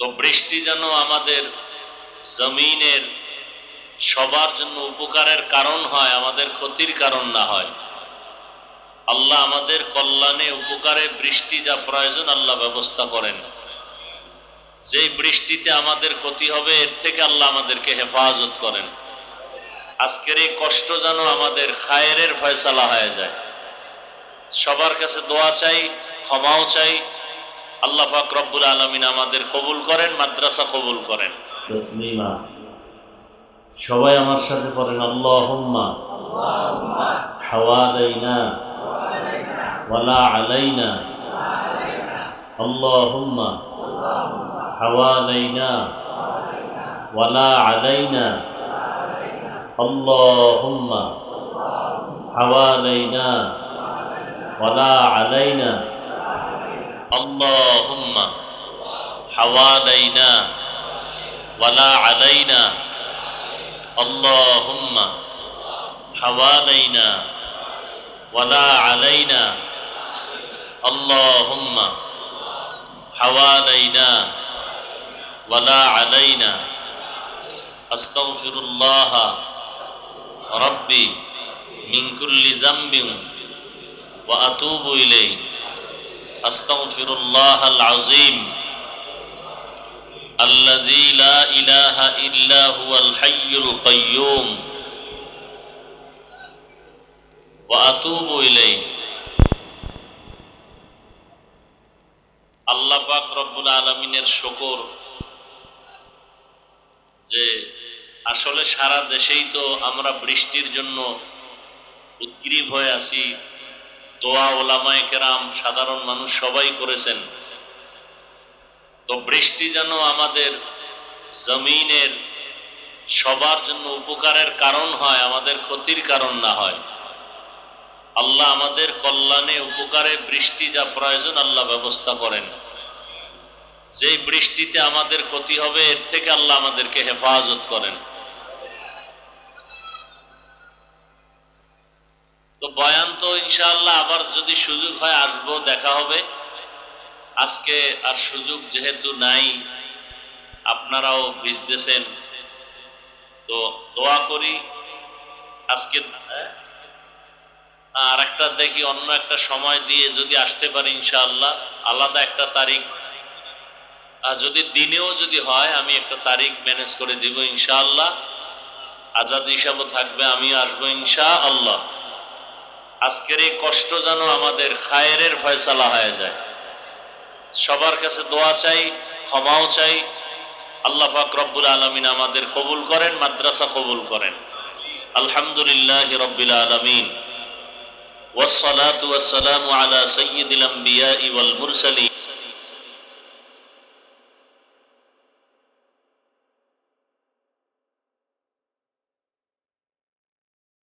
তো বৃষ্টি যেন আমাদের জমিনের সবার জন্য উপকারের কারণ হয়, আমাদের ক্ষতির কারণ না হয়। আল্লাহ আমাদের কল্যাণে উপকারে বৃষ্টি যা প্রয়োজন আল্লাহ ব্যবস্থা করেন। যেই বৃষ্টিতে আমাদের ক্ষতি হবে, এর থেকে আল্লাহ আমাদেরকে হেফাজত করেন। আজকের এই কষ্ট যেন আমাদের খায়ের ফয়সালা হয়ে যায়। সবার কাছে দোয়া চাই, ক্ষমাও চাই আল্লাহ পাক রব্বুল আলমিন আমাদের কবুল করেন, মাদ্রাসা কবুল করেন। সবাই আমার সাথে পড়েন, আল্লাহুম্মা। হাওয়ালাইনা। ওয়ালা আলাইনা। আল্লাহুম্মা। হাওয়ালাইনা। ওয়ালা আলাইনা। আল্লাহুম্মা। হাওয়ালাইনা। ওয়ালা আলাইনা। اللهم حوالينا ولا علينا. اللهم حوالينا ولا علينا. اللهم حوالينا ولا علينا. أستغفر الله ربي من كل ذنب وأتوب إليه. استغفر الله العظيم الذي لا اله الا هو الحي القيوم واتوب اليه আল্লাহ পাক রব্বুল আলমিনের শকর যে আসলে সারা দেশেই তো আমরা বৃষ্টির জন্য উদ্গ্রীব হয়ে আছি দোয়া ওলামায় কেরাম সাধারণ মানুষ সবাই করেছেন। তো বৃষ্টি যেন আমাদের জমিনের সবার জন্য উপকারের কারণ হয়, আমাদের ক্ষতির কারণ না হয়। আল্লাহ আমাদের কল্যাণে, উপকারে বৃষ্টি যা প্রয়োজন আল্লাহ ব্যবস্থা করেন। যেই বৃষ্টিতে আমাদের ক্ষতি হবে, এর থেকে আল্লাহ আমাদেরকে হেফাজত করেন তো বয়ান তো ইনশাআল্লাহ আবার যদি সুযোগ হয় আসব, দেখা হবে। আজকে আর সুযোগ যেহেতু নাই, আপনারাও ভিজতেছেন। তো দোয়া করি, আজকে আর একটা দেখি, অন্য একটা সময় দিয়ে যদি আসতে পারি, ইনশাআল্লাহ, আলাদা একটা তারিখ। আর যদি দিনেও যদি হয়, আমি একটা তারিখ ম্যানেজ করে দিব, ইনশাআল্লাহ। আজাদ হিসাবও থাকবে আমি আসব ইনশা আল্লাহ আজকের এই কষ্ট যেন আমাদের খায়ের ফয়সালা হয়ে যায় সবার কাছে দোয়া চাই ক্ষমাও চাই আল্লাহ পাক রব্বুল আলমিন আমাদের কবুল করেন মাদ্রাসা কবুল করেন আলহামদুলিল্লাহ রব্বিল আলমিন والصلاة والسلام على سيد الأنبياء والمرسلين